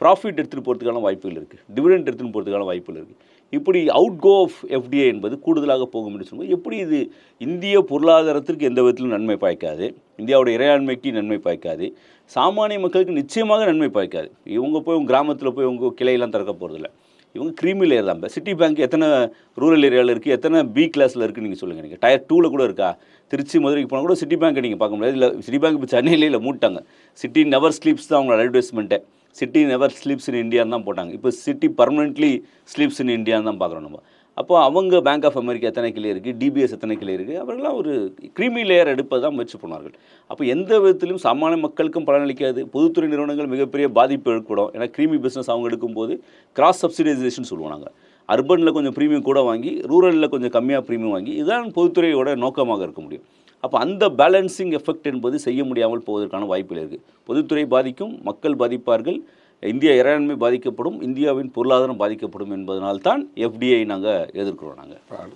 Profit எடுத்துகிட்டு போகிறதுக்கான வாய்ப்புகள் இருக்குது டிவிடெண்ட் எடுத்துகிட்டு போகிறதுக்கான வாய்ப்புகள் இருக்குது இப்படி அவுட் கோ ஆஃப் எஃப்டிஏ என்பது கூடுதலாக போகும் என்று சொல்லும்போது எப்படி இது இந்திய பொருளாதாரத்திற்கு எந்த விதத்திலும் நன்மை பாய்க்காது இந்தியாவோட இறையாண்மைக்கு நன்மை பாய்க்காது சாமானிய மக்களுக்கு நிச்சயமாக நன்மை பாய்க்காது. இவங்க போய் உங்கள் கிராமத்தில் போய் உங்கள் கிளையெல்லாம் திறக்க போகிறதில்ல இவங்க க்ரீமி லேயர் தான். இப்போ சிட்டி பேங்க் எத்தனை ரூரல் ஏரியாவில் இருக்குது எத்தனை பி கிளாஸில் இருக்குன்னு நீங்கள் சொல்லுங்கள் நீங்கள் டயர் டூவில் கூட இருக்கா? திருச்சி மதுரைக்கு போனால் கூட சிட்டி பேங்க்கை நீங்கள் பார்க்க முடியாது. இல்லை சிட்டி பேங்க் இப்போ சென்னையிலே இல்லை மூட்டாங்க. சிட்டி நெவர் ஸ்லீப்ஸ் தான் அவங்களோட அட்வர்டைஸ்மெண்ட்டை சிட்டி நெவர் ஸ்லீப்ஸ் இன் இந்தியான்னு தான் போட்டாங்க. இப்போ சிட்டி பர்மனெண்ட்லி ஸ்லீப்ஸ் இன் இந்தியான்னு தான் பார்க்குறோம் நம்ம. அப்போ அவங்க பேங்க் ஆஃப் அமெரிக்கா எத்தனை கிளை இருக்குது டிபிஎஸ் எத்தனை கிளை இருக்குது அவர்கள்லாம் ஒரு க்ரீமி லேயர் எடுப்பதை தான் முயற்சி பண்ணார்கள் அப்போ எந்த விதத்திலும் சாமானிய மக்களுக்கும் பலனளிக்காது. பொதுத்துறை நிறுவனங்கள் மிகப்பெரிய பாதிப்பு ஏற்படும். ஏன்னா க்ரீமி பிஸ்னஸ் அவங்க எடுக்கும்போது கிராஸ் சப்சிடைசேஷன் சொல்லுவோம் நாங்கள் அர்பனில் கொஞ்சம் ப்ரீமியம் கூட வாங்கி ரூரலில் கொஞ்சம் கம்மியாக ப்ரீமியம் வாங்கி இதுதான் பொதுத்துறையோட நோக்கமாக இருக்க முடியும். அப்போ அந்த பேலன்சிங் எஃபெக்ட் என்பது செய்ய முடியாமல் போவதற்கான வாய்ப்புகள் இருக்குது பொதுத்துறை பாதிக்கும் மக்கள் பாதிப்பார்கள் இந்திய இறையாண்மை பாதிக்கப்படும் இந்தியாவின் பொருளாதாரம் பாதிக்கப்படும் என்பதனால்தான் எஃப்டிஐ நாங்கள் எதிர்க்கிறோம் நாங்கள்